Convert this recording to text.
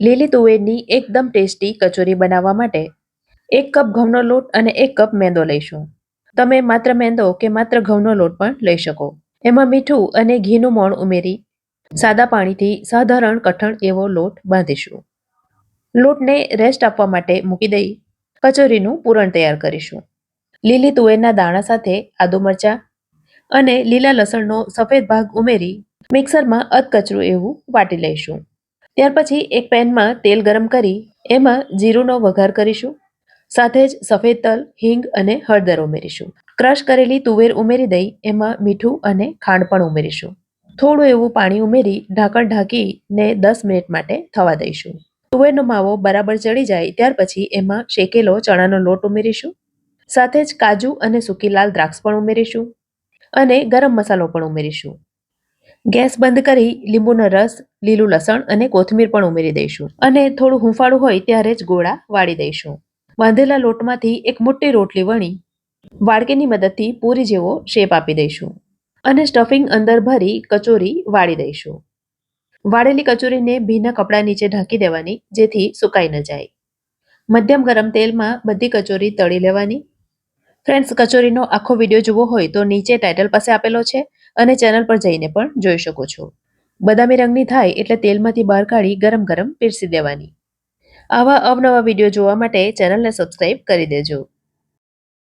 લીલી તુવેરની એકદમ ટેસ્ટી કચોરી બનાવવા માટે એક કપ ઘઉંનો લોટ અને એક કપ મેંદો લઈશું. તમે માત્ર મેંદો કે માત્ર ઘઉંનો લોટ પણ લઈ શકો. એમાં મીઠું અને ઘીનું મોણ ઉમેરી સાદા પાણીથી સાધારણ કઠણ એવો લોટ બાંધીશું. લોટને રેસ્ટ આપવા માટે મૂકી દઈ કચોરીનું પૂરણ તૈયાર કરીશું. લીલી તુવેરના દાણા સાથે આદુ મરચાં અને લીલા લસણનો સફેદ ભાગ ઉમેરી મિક્સરમાં અધકચરું એવું વાટી લઈશું. ત્યાર પછી એક પેનમાં તેલ ગરમ કરી એમાં જીરુંનો વઘાર કરીશું. સાથે જ સફેદ તલ, હિંગ અને હળદર ઉમેરીશું. ક્રશ કરેલી તુવેર ઉમેરી દઈ એમાં મીઠું અને ખાંડ પણ ઉમેરીશું. થોડું એવું પાણી ઉમેરી ઢાંકણ ઢાંકીને દસ મિનિટ માટે થવા દઈશું. તુવેરનો માવો બરાબર ચડી જાય ત્યાર પછી એમાં શેકેલો ચણાનો લોટ ઉમેરીશું. સાથે જ કાજુ અને સૂકી લાલ દ્રાક્ષ પણ ઉમેરીશું. અને ગરમ મસાલો પણ ઉમેરીશું. ગેસ બંધ કરી લીંબુનો રસ, લીલું લસણ અને કોથમીર પણ ઉમેરી દઈશું. અને થોડું હુંફાળું હોય ત્યારે જ ગોળા વાળી દઈશું. બાંધેલા લોટમાંથી એક મોટી રોટલી વણી વાડકીની મદદથી પૂરી જેવો શેપ આપી દઈશું. અને સ્ટફિંગ અંદર ભરી કચોરી વાળી દઈશું. વાળેલી કચોરીને ભીના કપડા નીચે ઢાંકી દેવાની, જેથી સુકાઈ ન જાય. મધ્યમ ગરમ તેલમાં બધી કચોરી તળી લેવાની. ફ્રેન્ડ્સ કચોરીનો આખો વીડિયો જોવો હોય તો નીચે ટાઇટલ પાસે આપેલો છે. અને ચેનલ પર જઈને પણ જોઈ શકો છો. બદામી રંગની થાય એટલે તેલમાંથી બહાર કાઢી ગરમ ગરમ પીરસી દેવાની. આવા અવનવા વીડિયો જોવા માટે ચેનલને સબસ્ક્રાઇબ કરી દેજો.